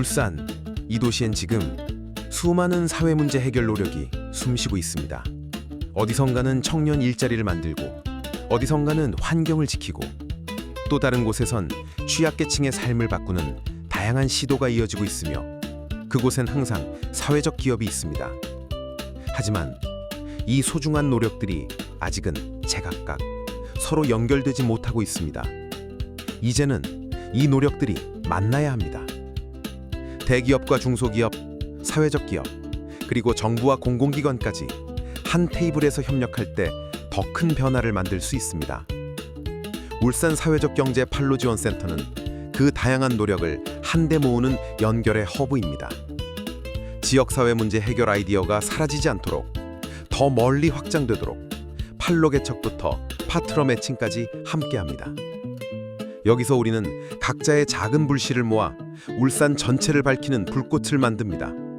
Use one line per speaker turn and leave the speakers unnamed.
울산 이 도시엔 지금 수많은 사회 문제 해결 노력이 숨쉬고 있습니다. 어디선가는 청년 일자리를 만들고 어디선가는 환경을 지키고 또 다른 곳에선 취약계층의 삶을 바꾸는 다양한 시도가 이어지고 있으며 그곳엔 항상 사회적 기업이 있습니다. 하지만 이 소중한 노력들이 아직은 제각각 서로 연결되지 못하고 있습니다. 이제는 이 노력들이 만나야 합니다. 대기업과 중소기업, 사회적 기업, 그리고 정부와 공공기관까지 한 테이블에서 협력할 때 더 큰 변화를 만들 수 있습니다. 울산 사회적 경제 팔로 지원 센터는 그 다양한 노력을 한데 모으는 연결의 허브입니다. 지역 사회 문제 해결 아이디어가 사라지지 않도록 더 멀리 확장되도록 팔로 개척부터 파트너 매칭까지 함께합니다. 여기서 우리는 각자의 작은 불씨를 모아 울산 전체를 밝히는 불꽃을 만듭니다.